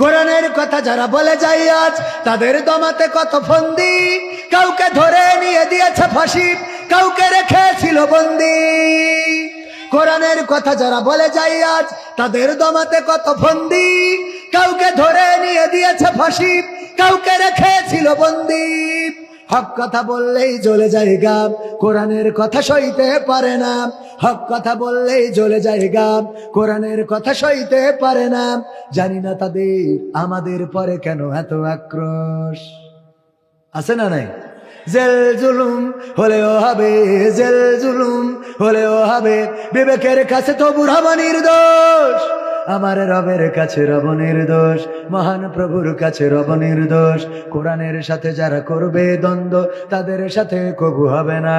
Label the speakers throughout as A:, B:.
A: কোরআনের কথা যারা বলে যাই আজ, তাদের দমাতে কত ফন্দি। কাউকে ধরে নিয়ে দিয়েছে ফাঁসি, কাউকে রেখেছিল বন্দি। কোরআনের কথা যারা বলে যাই আজ, তাদের দমাতে কত ফন্দি। কাউকে ধরে নিয়ে দিয়েছে ফাঁসি, কাউকে রেখেছিল বন্দি। হক কথা বললেই জ্বলে যায় গাম, কোরআনের কথা সইতে পারে না। হক কথা বললেই জ্বলে যায় গাম। কোরআনের কথা সইতে পারে না। জানি না তাদের আমাদের পরে কেন এত আক্রোশ। আছে না নাই? জেল জুলুম হলেও হবে, জেল জুলুম হলেও হবে। বিবেকের কাছে তো বুড়াবা নির্দোষ আমার রবের কাছে রব নির্দোষ মহান প্রভুর কাছে রব নির্দোষ কোরআনের সাথে যারা করবে দ্বন্দ্ব, তাদের সাথে কবু হবে না।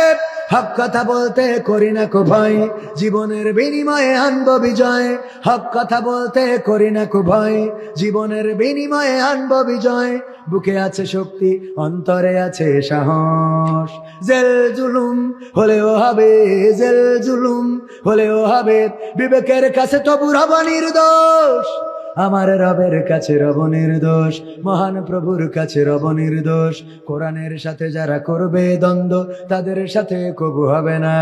A: হক কথা বলতে করি না কো ভয়, জীবনের বিনিময়ে আনব বিজয়। হক কথা বলতে করি না কো ভয়, জীবনের বিনিময়ে আনব বিজয়। বুকে আছে শক্তি, অন্তরে আছে সাহস। জেল জুলুম হলেও হবে, জেল জুলুম হলেও হবে, বিবেকের কাছে তো হব নির্দোষ। আমার রবের কাছে রব নির্দোষ, মহান প্রভুর কাছে রব নির্দোষ। কোরআনের সাথে যারা করবে দ্বন্দ্ব, তাদের সাথে কবু হবে না।